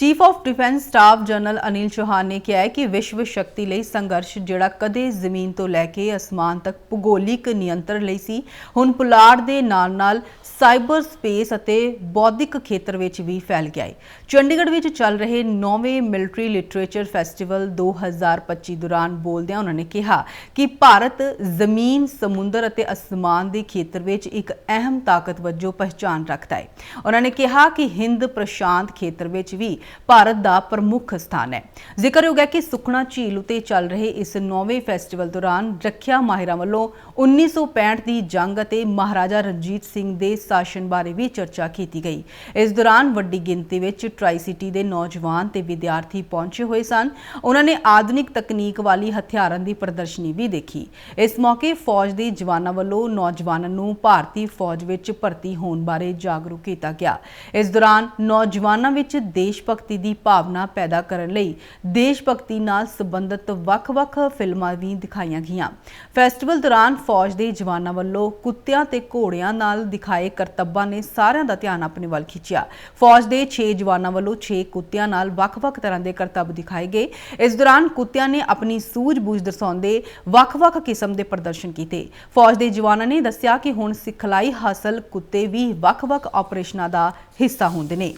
Chief of defence staff general Anil Chauhan ਨੇ ਕਿਹਾ ਹੈ ਕਿ ਵਿਸ਼ਵ ਸ਼ਕਤੀ ਲਈ ਸੰਘਰਸ਼ ਜਿਹੜਾ ਕਦੇ ਜ਼ਮੀਨ ਤੋਂ ਲੈ ਕੇ ਅਸਮਾਨ ਤੱਕ ਭੂਗੋਲਿਕ ਨਿਯੰਤਰਣ ਲਈ ਸੀ, ਹੁਣ ਪੁਲਾੜ ਦੇ ਨਾਲ-ਨਾਲ ਸਾਈਬਰ ਸਪੇਸ ਅਤੇ ਬੌਧਿਕ ਖੇਤਰ ਵਿੱਚ ਵੀ ਫੈਲ ਗਿਆ ਹੈ। ਚੰਡੀਗੜ੍ਹ ਵਿੱਚ ਚੱਲ ਰਹੇ 9ਵੇਂ ਮਿਲਟਰੀ ਲਿਟਰੇਚਰ ਫੈਸਟੀਵਲ 2025 ਦੌਰਾਨ ਬੋਲਦਿਆਂ ਉਹਨਾਂ ਨੇ ਕਿਹਾ ਕਿ ਭਾਰਤ ਜ਼ਮੀਨ, ਸਮੁੰਦਰ ਅਤੇ ਅਸਮਾਨ ਦੇ ਖੇਤਰ ਵਿੱਚ ਇੱਕ ਅਹਿਮ ਤਾਕਤ ਵਜੋਂ ਪਹਿਚਾਨ ਰੱਖਦਾ ਹੈ। ਉਹਨਾਂ ਨੇ ਕਿਹਾ ਕਿ ਹਿੰਦ ਪ੍ਰਸ਼ਾਂਤ ਖੇਤਰ ਵਿੱਚ ਵੀ ਭਾਰਤ ਦਾ ਪ੍ਰਮੁੱਖ ਸਥਾਨ ਹੈ। ਜ਼ਿਕਰਯੋਗ ਹੈ ਕਿ ਸੁਖਣਾ ਝੀਲ ਉਤੇ ਚੱਲ ਰਹੇ ਇਸ 9ਵੇਂ ਫੈਸਟੀਵਲ ਦੌਰਾਨ ਰੱਖਿਆ ਮਾਹਿਰਾਂ ਵੱਲੋਂ 1965 ਦੀ ਜੰਗ ਅਤੇ ਮਹਾਰਾਜਾ ਰਣਜੀਤ ਸਿੰਘ ਦੇ ਸ਼ਾਸਨ ਬਾਰੇ ਵੀ ਚਰਚਾ ਕੀਤੀ ਗਈ। ਇਸ ਦੌਰਾਨ ਵੱਡੀ ਗਿਣਤੀ ਵਿੱਚ ਟਰਾਈ ਸਿਟੀ ਦੇ ਨੌਜਵਾਨ ਤੇ ਵਿਦਿਆਰਥੀ ਪਹੁੰਚੇ ਹੋਏ ਸਨ। ਉਹਨਾਂ ਨੇ ਆਧੁਨਿਕ ਤਕਨੀਕ ਵਾਲੀ ਹਥਿਆਰਾਂ ਦੀ ਪ੍ਰਦਰਸ਼ਨੀ ਵੀ ਦੇਖੀ। ਇਸ ਮੌਕੇ ਫੌਜ ਦੇ ਜਵਾਨਾਂ ਵੱਲੋਂ ਨੌਜਵਾਨਾਂ ਨੂੰ ਭਾਰਤੀ ਫੌਜ ਵਿੱਚ ਭਰਤੀ ਹੋਣ ਬਾਰੇ ਜਾਗਰੂਕ ਕੀਤਾ ਗਿਆ। ਇਸ ਦੌਰਾਨ ਨੌਜਵਾਨਾਂ ਵਿੱਚ ਦੇਸ਼ ਭਗਤੀ ਦੀ ਭਾਵਨਾ ਪੈਦਾ ਕਰਨ ਲਈ ਦੇਸ਼ ਭਗਤੀ ਨਾਲ ਸੰਬੰਧਿਤ ਵੱਖ-ਵੱਖ ਫਿਲਮਾਂ ਵੀ ਦਿਖਾਈਆਂ ਗਈਆਂ। ਫੈਸਟੀਵਲ ਦੌਰਾਨ ਫੌਜ ਦੇ ਜਵਾਨਾਂ ਵੱਲੋਂ ਕੁੱਤਿਆਂ ਤੇ ਘੋੜਿਆਂ ਨਾਲ ਦਿਖਾਏ ਕਰਤੱਬਾਂ ਨੇ ਸਾਰਿਆਂ ਦਾ ਧਿਆਨ ਆਪਣੇ ਵੱਲ ਖਿੱਚਿਆ। ਫੌਜ ਦੇ 6 ਜਵਾਨਾਂ ਵੱਲੋਂ 6 ਕੁੱਤਿਆਂ ਨਾਲ ਵੱਖ-ਵੱਖ ਤਰ੍ਹਾਂ ਦੇ ਕਰਤੱਬ ਦਿਖਾਏ ਗਏ। ਇਸ ਦੌਰਾਨ ਕੁੱਤਿਆਂ ਨੇ ਆਪਣੀ ਸੂਝ-ਬੂਝ ਦਰਸਾਉਂਦੇ ਵੱਖ-ਵੱਖ ਕਿਸਮ ਦੇ ਪ੍ਰਦਰਸ਼ਨ ਕੀਤੇ। ਫੌਜ ਦੇ ਜਵਾਨਾਂ ਨੇ ਦੱਸਿਆ ਕਿ ਹੁਣ ਸਿਖਲਾਈ ਹਾਸਲ ਕੁੱਤੇ ਵੀ ਵੱਖ-ਵੱਖ ਆਪਰੇਸ਼ਨਾਂ ਦਾ ਹਿੱਸਾ ਹੁੰਦੇ ਨੇ।